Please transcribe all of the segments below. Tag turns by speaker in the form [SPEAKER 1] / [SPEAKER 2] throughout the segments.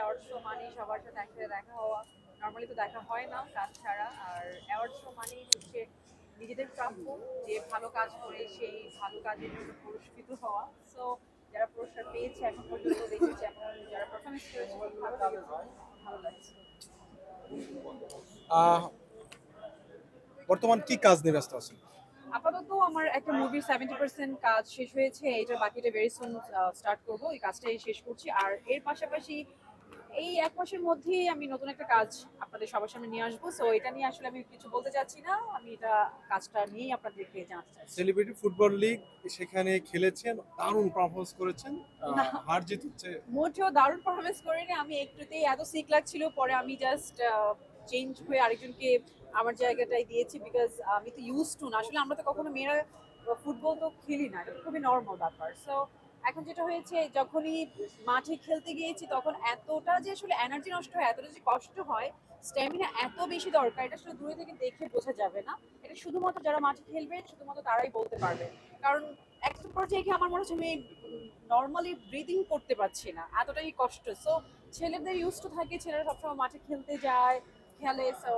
[SPEAKER 1] Award show মানে সবার সাথে একসাথে দেখা হওয়া। নর্মালি তো দেখা হয় না কাজ ছাড়া। আর অ্যাওয়ার্ড শো হচ্ছে নিজেদের প্রাপ্য যে ভালো কাজ করে সেই ভালো কাজের জন্য পুরস্কৃত হওয়া। সো যারা পুরস্কার পেয়েছে এখন পর্যন্ত দেখেছে যারা পারফরমেন্স করেছে ভালো লাগছে।
[SPEAKER 2] আহ, বর্তমান কি কাজ নিয়ে ব্যস্ত আছেন?
[SPEAKER 1] আপাতত আমার একটা মুভির সেভেন্টি পার্সেন্ট কাজ শেষ হয়েছে। এটা বাকিটা ভেরি সুন স্টার্ট করব। এই কাজটাই শেষ করছি। আর এর পাশাপাশি এই এক মাসের মধ্যেই আমি নতুন একটা কাজ আপনাদের সবার সামনে নিয়ে আসব। সো এটা নিয়ে আসলে আমি কিছু বলতে চাচ্ছি না। আমি এটা কাজটা নিয়েই আপনাদেরকে জানাতে চাচ্ছি।
[SPEAKER 2] সেলিব্রিটি ফুটবল লিগ সেখানে খেলেছেন দারুণ পারফরমেন্স করেছেন। হার জিত হচ্ছে
[SPEAKER 1] মোটেও দারুণ পারফরমেন্স করিনি। আমি একটুতেই এত সিক লাগছিল পরে আমি জাস্ট চেঞ্জ হয়ে আরেকজনকে আমার জায়গাটাই দিয়েছি বিকজ আমি তো ইউজ টু না। আসলে আমরা তো কখনো মেয়েরা ফুটবল তো খেলি না। এটা খুবই নর্মাল ব্যাপার। সো এখন যেটা হয়েছে, যখনই মাঠে খেলতে গিয়েছি, তখন এতটা যে আসলে এনার্জি নষ্ট হয়, এতটা যে কষ্ট হয় স্ট্যামিনা এত বেশি দরকার, এটা আসলে দূরে থেকে দেখে বোঝা যাবে না। এটা শুধুমাত্র যারা মাঠে খেলবে, শুধুমাত্র তারাই বলতে পারবে। কারণ একটা পর্যায়ে আমার মনে হচ্ছে আমি নর্মালি ব্রিদিং করতে পারছি না, এতটাই কষ্ট। সো ছেলেদের ইউজ টু থাকে, ছেলেরা সবসময় মাঠে খেলতে যায়, খেলে। সো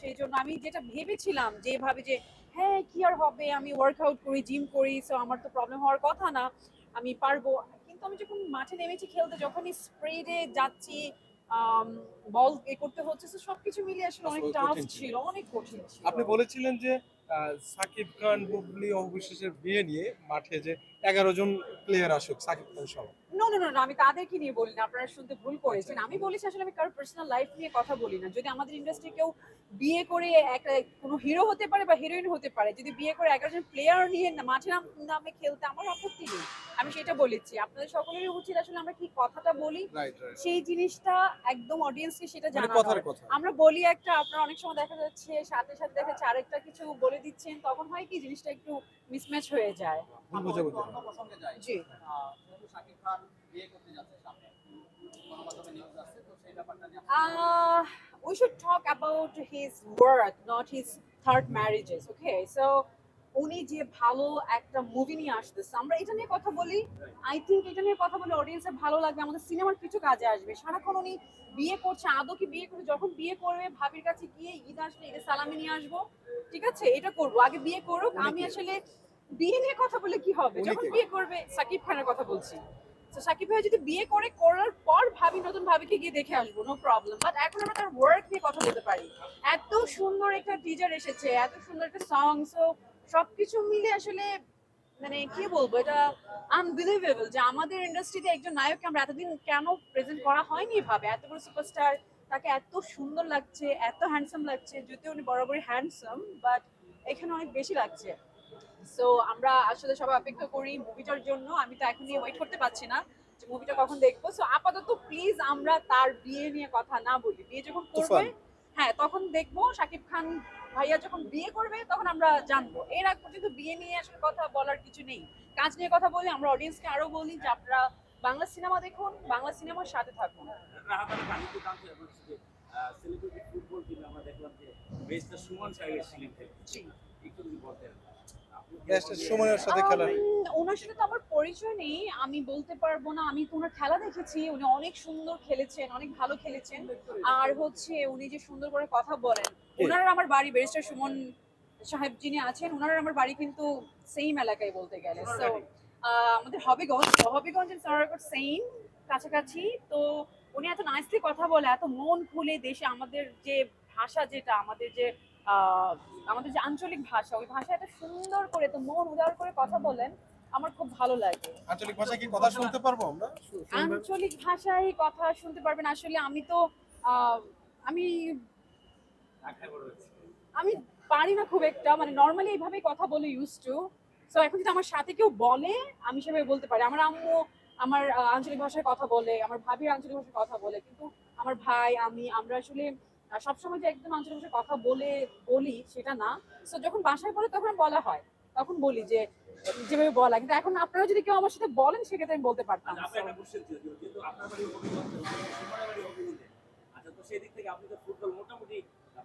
[SPEAKER 1] সেই জন্য আমি যেটা ভেবেছিলাম যেভাবে যে হ্যাঁ কি আর হবে? আমি ওয়ার্কআউট করি জিম করি সো আমার তো প্রবলেম হওয়ার কথা না। আমি পারব। কিন্তু আমি যখন মাঠে নেমেছি খেলতে যখনই স্প্রেডে যাচ্ছি বল এ করতে হচ্ছে তো সবকিছু মিলিয়ে আসলে অনেক টাফ
[SPEAKER 2] ছিল।
[SPEAKER 1] অনেক কঠিন ছিল।
[SPEAKER 2] আপনি বলেছিলেন যে সাকিব খান বুবলি অবিশ্বাসের বিয়ে নিয়ে মাঠে যে এগারো জন প্লেয়ার আসুক সাকিব খান সহ।
[SPEAKER 1] নো নো নো আমি তাদেরকে নিয়ে বলি না আপনারা শুনতে ভুল করেছেন। আমি বলেছি আসলে আমি কারোর পার্সোনাল লাইফ নিয়ে কথা বলি না। যদি আমাদের ইন্ডাস্ট্রি কেউ বিয়ে করে একটা কোনো হিরো হতে পারে বা হিরোইন হতে পারে যদি বিয়ে করে এগারোজন প্লেয়ার নিয়ে মাঠে নামে খেলতে আমার আপত্তি নেই। আমি সেটা বলেছি। আপনাদের সকলেরই উচিত আসলে আমরা কি কথাটা বলি। সেই জিনিসটা একদম অডিয়েন্সকে সেটা
[SPEAKER 2] মানে
[SPEAKER 1] জানানো
[SPEAKER 2] কথার কথা।
[SPEAKER 1] আমরা বলি একটা আপনার অনেক সময় দেখা যাচ্ছে সাথে সাথে দেখা যাচ্ছে আরেকটা কিছু বলে দিচ্ছেন তখন হয় কি জিনিসটা একটু মিসম্যাচ হয়ে যায়। জি
[SPEAKER 3] শাকিব খান বিয়ে করতে যাচ্ছে সামনে
[SPEAKER 1] Uh, we should talk about his work, not his third marriages. Okay, so উনি যে ভালো একটা মুভি নিয়ে আসতেছে। আমরা এটা নিয়ে কথা বলি আই থিঙ্ক এটা নিয়ে কথা বলে অডিয়েন্সের ভালো লাগবে আমাদের সিনেমার কিছু কাজে আসবে। সারাক্ষণ উনি বিয়ে করছে আদৌ কি বিয়ে করবে যখন বিয়ে করবে ভাবির কাছে গিয়ে ঈদ আসলে ঈদের সালামি নিয়ে আসব ঠিক আছে? এটা করব আগে বিয়ে করুক আমি আসলে বিয়ে নিয়ে কথা বলে কি হবে? যখন বিয়ে করবে সাকিব খানের কথা বলছি। তো সাকিব ভাই যদি বিয়ে করে করার পর ভাবি নতুন ভাবিকে গিয়ে দেখে আসব নো প্রবলেম বাট এখন আমরা তার ওয়ার্ক নিয়ে কথা বলতে পারি। এত সুন্দর একটা টিজার এসেছে এত সুন্দর একটা সং সো সবকিছু মিলে আসলে মানে কি বলব এটা আনবিলিভেবল যে আমাদের ইন্ডাস্ট্রিতে একজন নায়ককে আমরা এতদিন কেন প্রেজেন্ট করা হয়নি ভাবে? এত বড় সুপারস্টার তাকে এত সুন্দর লাগছে এত হ্যান্ডসাম লাগছে যদিও উনি বরাবরই হ্যান্ডসাম বাট এখানে অনেক বেশি লাগছে। সো আমরা আসলে সবাই অপেক্ষা করি মুভিটার জন্য আমি তো এখন নিয়ে ওয়েট করতে পারছি না যে মুভিটা কখন দেখব। সো আপাতত প্লিজ আমরা তার বিয়ে নিয়ে কথা না বলি। বিয়ে যখন করবে হ্যাঁ তখন দেখব শাকিব খান ভাইয়া যখন বিয়ে করবে, তখন আমরা জানব। এর আগ পর্যন্ত বিয়ে নিয়ে আসলে কথা বলার কিছু নেই। কাজ নিয়ে কথা বলি, আমরা অডিয়েন্সকে আরও বলি যে, আপনারা বাংলা সিনেমা দেখুন, বাংলা সিনেমার সাথে থাকুন।
[SPEAKER 4] রাহাত আলী জানতে হবে যে সেলিব্রিটি ফুটবল টিমে আমরা দেখলাম যে বেশটা সুমন সাহেব এসেছিলেন একটু যদি বলতেন আপনি কি
[SPEAKER 2] Best
[SPEAKER 4] বলেন?
[SPEAKER 2] সুমনের সাথে খেলা
[SPEAKER 1] ওনার সাথে তো আমার পরিচয় নেই আমি বলতে পারব না। আমি তো ওনার খেলা দেখেছি উনি অনেক সুন্দর খেলেছেন অনেক ভালো খেলেছেন। আর হচ্ছে উনি যে সুন্দর করে কথা বলেন ওনার আমার বাড়ি ব্যারিস্টার সুমন সাহেব যিনি আছেন ওনার আমার বাড়ি কিন্তু সেম এলাকায় বলতে গেলে। সো আমাদের হবিগঞ্জ হবিগঞ্জ এন্ড সেম কাছাকাছি। তো উনি এত নাইসলি কথা বলে এত মন খুলে দেশে আমাদের যে ভাষা যেটা আমাদের যে আমাদের যে আঞ্চলিক ভাষা ওই ভাষা এত সুন্দর করে তো মন উদার করে কথা বলেন আমার খুব ভালো লাগে।
[SPEAKER 2] আঞ্চলিক ভাষায় কি কথা শুনতে পারব আমরা?
[SPEAKER 1] আঞ্চলিক ভাষায় কথা শুনতে পারবেন। আসলে আমি তো আহ, আমি। আমি পারি না খুব একটা মানে নর্মালি এইভাবেই কথা বলে ইউজ টু সো এখন যদি আমার সাথে কেউ বলে আমি সেভাবে বলতে পারি। আমার আম্মু আমার আঞ্চলিক ভাষায় কথা বলে আমার ভাবির আঞ্চলিক ভাষায় কথা বলে কিন্তু আমার ভাই আমি আমরা আসলে সবসময় যে একদম আঞ্চলিক ভাষায় কথা বলে বলি সেটা না। সো যখন বাসায় বলে তখন বলা হয়। তখন বলি যে যেভাবে বলা। কিন্তু এখন আপনারা যদি কেউ আমার সাথে বলেন সেক্ষেত্রে আমি বলতে পারতাম।
[SPEAKER 4] আচ্ছা, হবিগঞ্জে। আচ্ছা তো সেই দিক থেকে আপনি তো ফুটবল মোটামুটি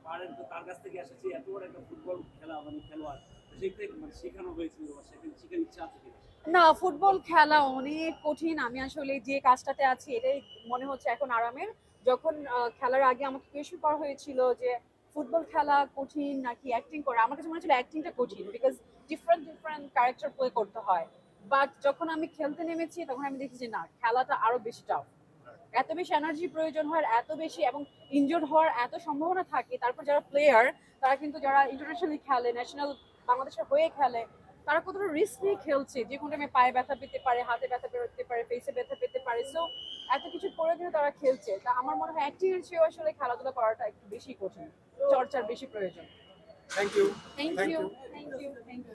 [SPEAKER 4] পারেন। তো তার কাছ থেকে এসেছি এত বড় একটা ফুটবল খেলা মানে খেলোয়াড়। তো সেই থেকে মানে শেখানো হয়েছিল সেখানে শেখার ইচ্ছা আছে কিনা?
[SPEAKER 1] না, ফুটবল খেলা অনেক কঠিন। আমি আসলে যে কাজটাতে আছি, এটাই মনে হচ্ছে এখন আরামের। যখন খেলার আগে আমাকে কোয়েশ্চেন করা হয়েছিল যে ফুটবল খেলা কঠিন নাকি অ্যাক্টিং করা, আমার কাছে মনে হচ্ছিল অ্যাক্টিংটা কঠিন because different different character play করতে হয়। বাট যখন আমি খেলতে নেমেছি, তখন আমি দেখি যে না, খেলাটা আরও বেশি টাফ এত বেশি এনার্জি প্রয়োজন হয় এত বেশি এবং ইনজোর্ড হওয়ার এত সম্ভাবনা থাকে, তারপর যারা প্লেয়ার তারা কিন্তু যারা ইন্টারন্যাশনালি খেলে ন্যাশনাল বাংলাদেশের হয়ে খেলে তারা কতটা রিস্ক নিয়ে খেলছে? যে কোনো টাইমে পায়ে ব্যথা পেতে পারে হাতে ব্যথা পেতে পারে ফেসে ব্যথা পেতে পারে। সো এত কিছু করে কিন্তু তারা খেলছে। তা আমার মনে হয় একটি চেয়েও আসলে খেলাধুলা করাটা একটু বেশি কঠিন। চর্চার বেশি প্রয়োজন।
[SPEAKER 2] Thank you
[SPEAKER 1] thank you thank you thank you